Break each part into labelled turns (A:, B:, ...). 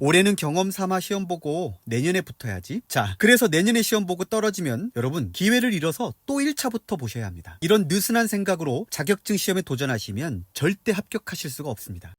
A: 올해는 경험 삼아 시험 보고 내년에 붙어야지. 자, 그래서 내년에 시험 보고 떨어지면 여러분 기회를 잃어서 또 1차부터 보셔야 합니다. 이런 느슨한 생각으로 자격증 시험에 도전하시면 절대 합격하실 수가 없습니다.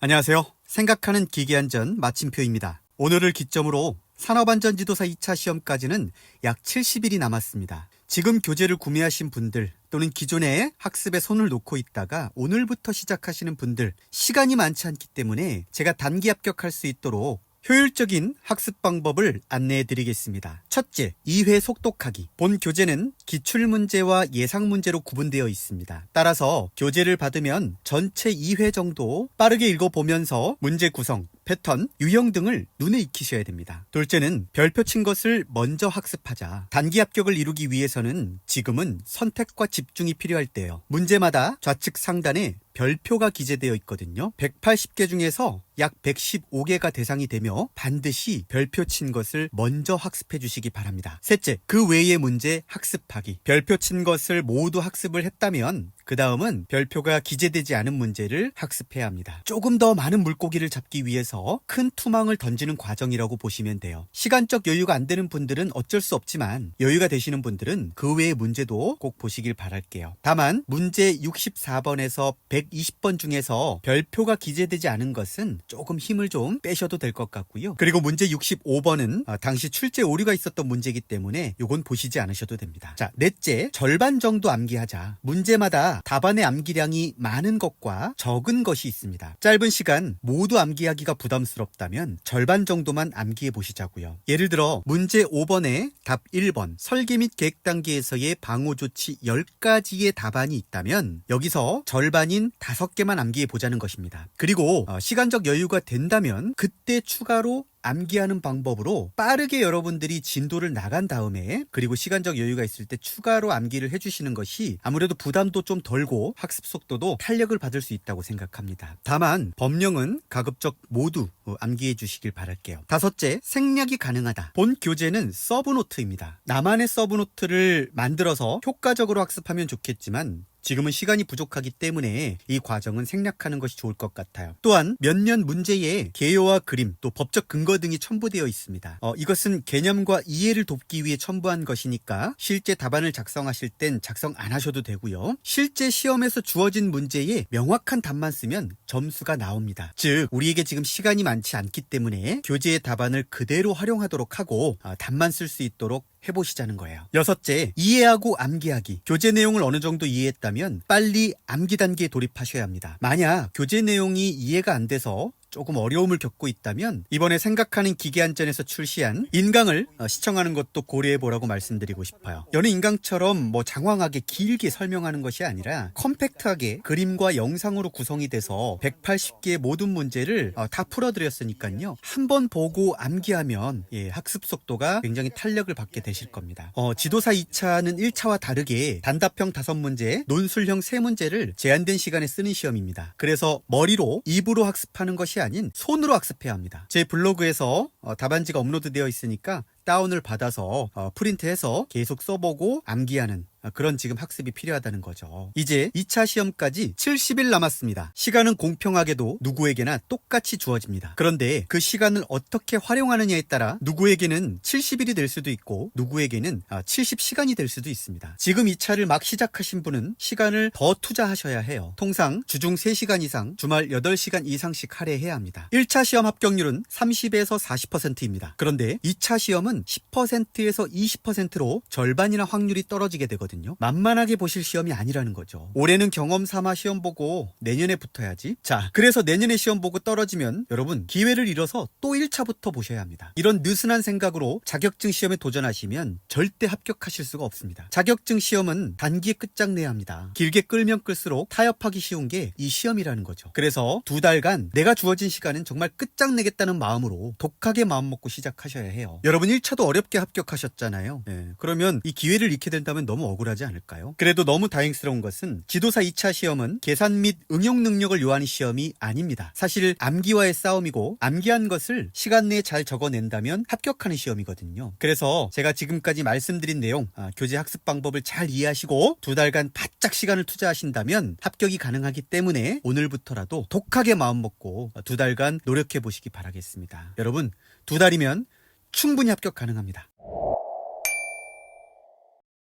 A: 안녕하세요. 생각하는 기계안전 마침표입니다. 오늘을 기점으로 산업안전지도사 2차 시험까지는 약 70일이 남았습니다. 지금 교재를 구매하신 분들 또는 기존에 학습에 손을 놓고 있다가 오늘부터 시작하시는 분들 시간이 많지 않기 때문에 제가 단기 합격할 수 있도록 효율적인 학습 방법을 안내해 드리겠습니다. 첫째, 2회 속독하기. 본 교재는 기출 문제와 예상 문제로 구분되어 있습니다. 따라서 교재를 받으면 전체 2회 정도 빠르게 읽어보면서 문제 구성, 패턴, 유형 등을 눈에 익히셔야 됩니다. 둘째는 별표 친 것을 먼저 학습하자. 단기 합격을 이루기 위해서는 지금은 선택과 집중이 필요할 때요. 문제마다 좌측 상단에 별표가 기재되어 있거든요. 180개 중에서 약 115개가 대상이 되며 반드시 별표 친 것을 먼저 학습해 주시기 바랍니다. 셋째, 그 외의 문제 학습하기. 별표 친 것을 모두 학습을 했다면 그 다음은 별표가 기재되지 않은 문제를 학습해야 합니다. 조금 더 많은 물고기를 잡기 위해서 큰 투망을 던지는 과정이라고 보시면 돼요. 시간적 여유가 안 되는 분들은 어쩔 수 없지만 여유가 되시는 분들은 그 외의 문제도 꼭 보시길 바랄게요. 다만 문제 64번에서 120번 중에서 별표가 기재되지 않은 것은 조금 힘을 좀 빼셔도 될 것 같고요. 그리고 문제 65번은 어, 당시 출제 오류가 있었던 문제이기 때문에 요건 보시지 않으셔도 됩니다. 자, 넷째, 절반 정도 암기하자. 문제마다 답안의 암기량이 많은 것과 적은 것이 있습니다. 짧은 시간 모두 암기하기가 부담스럽다면 절반 정도만 암기해 보시자고요. 예를 들어 문제 5번에 답 1번 설계 및 계획 단계에서의 방호 조치 10가지의 답안이 있다면 여기서 절반인 5개만 암기해 보자는 것입니다. 그리고 어, 시간적 여유가 된다면 그때 추가로 암기하는 방법으로 빠르게 여러분들이 진도를 나간 다음에 그리고 시간적 여유가 있을 때 추가로 암기를 해주시는 것이 아무래도 부담도 좀 덜고 학습 속도도 탄력을 받을 수 있다고 생각합니다. 다만 법령은 가급적 모두 어, 암기해 주시길 바랄게요. 다섯째, 생략이 가능하다. 본 교재는 서브노트입니다. 나만의 서브노트를 만들어서 효과적으로 학습하면 좋겠지만 지금은 시간이 부족하기 때문에 이 과정은 생략하는 것이 좋을 것 같아요. 또한 몇몇 문제에 개요와 그림 또 법적 근거 등이 첨부되어 있습니다. 어, 이것은 개념과 이해를 돕기 위해 첨부한 것이니까 실제 답안을 작성하실 땐 작성 안 하셔도 되고요. 실제 시험에서 주어진 문제에 명확한 답만 쓰면 점수가 나옵니다. 즉 우리에게 지금 시간이 많지 않기 때문에 교재의 답안을 그대로 활용하도록 하고 어, 답만 쓸 수 있도록 해보시자는 거예요. 여섯째, 이해하고 암기하기. 교재 내용을 어느 정도 이해했다면 빨리 암기 단계에 돌입하셔야 합니다. 만약 교재 내용이 이해가 안 돼서 조금 어려움을 겪고 있다면 이번에 생각하는 기계안전에서 출시한 인강을 어, 시청하는 것도 고려해 보라고 말씀드리고 싶어요. 여느 인강처럼 뭐 장황하게 길게 설명하는 것이 아니라 컴팩트하게 그림과 영상으로 구성이 돼서 180개의 모든 문제를 어, 다 풀어드렸으니까요. 한 번 보고 암기하면 예, 학습 속도가 굉장히 탄력을 받게 되실 겁니다. 어, 지도사 2차는 1차와 다르게 단답형 5문제, 논술형 3문제를 제한된 시간에 쓰는 시험입니다. 그래서 머리로 입으로 학습하는 것이 아닌 손으로 학습해야 합니다. 제 블로그에서 어, 답안지가 업로드되어 있으니까 다운을 받아서 어, 프린트해서 계속 써보고 암기하는 어, 그런 지금 학습이 필요하다는 거죠. 이제 2차 시험까지 70일 남았습니다. 시간은 공평하게도 누구에게나 똑같이 주어집니다. 그런데 그 시간을 어떻게 활용하느냐에 따라 누구에게는 70일이 될 수도 있고 누구에게는 70시간이 될 수도 있습니다. 지금 2차를 막 시작하신 분은 시간을 더 투자하셔야 해요. 통상 주중 3시간 이상, 주말 8시간 이상씩 할애해야 합니다. 1차 시험 합격률은 30에서 40%입니다. 그런데 2차 시험은 10%에서 20%로 절반이나 확률이 떨어지게 되거든요. 만만하게 보실 시험이 아니라는 거죠. 올해는 경험 삼아 시험 보고 내년에 붙어야지. 자, 그래서 내년에 시험 보고 떨어지면 여러분 기회를 잃어서 또 1차부터 보셔야 합니다. 이런 느슨한 생각으로 자격증 시험에 도전하시면 절대 합격하실 수가 없습니다. 자격증 시험은 단기에 끝장내야 합니다. 길게 끌면 끌수록 타협하기 쉬운 게 이 시험이라는 거죠. 그래서 두 달간 내가 주어진 시간은 정말 끝장내겠다는 마음으로 독하게 마음먹고 시작하셔야 해요. 여러분 1차도 어렵게 합격하셨잖아요. 예, 그러면 이 기회를 잃게 된다면 너무 억울하지 않을까요? 그래도 너무 다행스러운 것은 지도사 2차 시험은 계산 및 응용 능력을 요하는 시험이 아닙니다. 사실 암기와의 싸움이고 암기한 것을 시간 내에 잘 적어낸다면 합격하는 시험이거든요. 그래서 제가 지금까지 말씀드린 내용 아, 교재 학습 방법을 잘 이해하시고 두 달간 바짝 시간을 투자하신다면 합격이 가능하기 때문에 오늘부터라도 독하게 마음 먹고 두 달간 노력해 보시기 바라겠습니다. 여러분 두 달이면 충분히 합격 가능합니다.